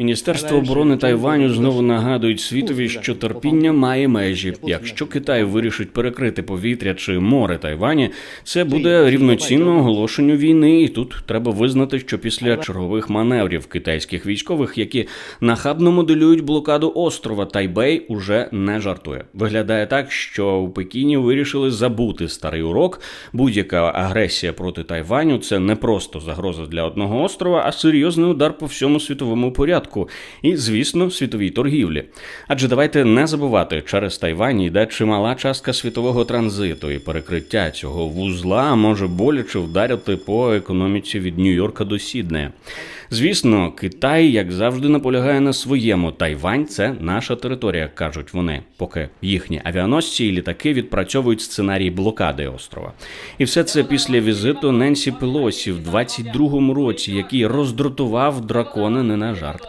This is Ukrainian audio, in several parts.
Міністерство оборони Тайваню знову нагадують світові, що терпіння має межі. Якщо Китай вирішить перекрити повітря чи море Тайвані, це буде рівноцінно оголошенню війни. І тут треба визнати, що після чергових маневрів китайських військових, які нахабно моделюють блокаду острова Тайбей, уже не жартує. Виглядає так, що у Пекіні вирішили забути старий урок. Будь-яка агресія проти Тайваню це не просто загроза для одного острова, а серйозний удар по всьому світовому порядку і, звісно, світовій торгівлі. Адже давайте не забувати, через Тайвань йде чимала частка світового транзиту, і перекриття цього вузла може боляче вдарити по економіці від Нью-Йорка до Сіднея. Звісно, Китай, як завжди, наполягає на своєму. Тайвань це наша територія, кажуть вони, поки їхні авіаносці і літаки відпрацьовують сценарій блокади острова. І все це після візиту Ненсі Пелосі в 22-му році, який роздратував дракона не на жарт.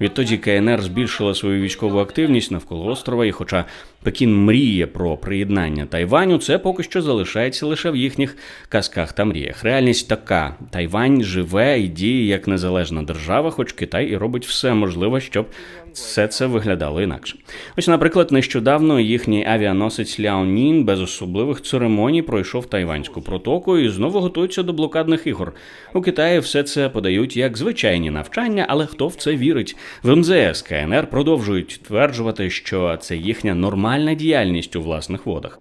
Відтоді КНР збільшила свою військову активність навколо острова, і хоча Пекін мріє про приєднання Тайваню, це поки що залишається лише в їхніх казках та мріях. Реальність така: Тайвань живе і діє як незалежна держава, хоч Китай і робить все можливе, щоб все це виглядало інакше. Ось, наприклад, нещодавно їхній авіаносець Ляонін без особливих церемоній пройшов тайванську протоку і знову готується до блокадних ігор. У Китаї все це подають як звичайні навчання, але хто в це вірить? В МЗС КНР продовжують стверджувати, що це їхня нормальна діяльність у власних водах.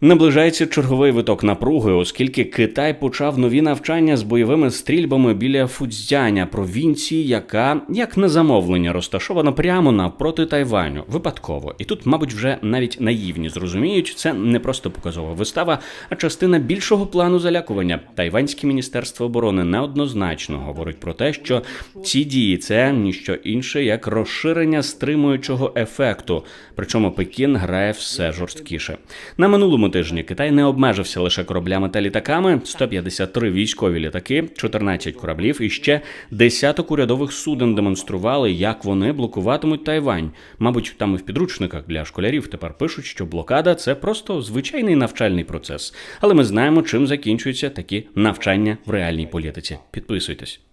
Наближається черговий виток напруги, оскільки Китай почав нові навчання з бойовими стрільбами біля Фудзяня, провінції, яка як на замовлення розташована прямо навпроти Тайваню, випадково. І тут, мабуть, вже навіть наївні зрозуміють, це не просто показова вистава, а частина більшого плану залякування. Тайванське міністерство оборони неоднозначно говорить про те, що ці дії це ніщо інше як розширення стримуючого ефекту. Причому Пекін грає все жорсткіше. На минулому тижні Китай не обмежився лише кораблями та літаками: 153 військові літаки, 14 кораблів і ще десяток урядових суден демонстрували, як вони блокуватимуть Тайвань. Мабуть, там і в підручниках для школярів тепер пишуть, що блокада це просто звичайний навчальний процес. Але ми знаємо, чим закінчуються такі навчання в реальній політиці. Підписуйтесь.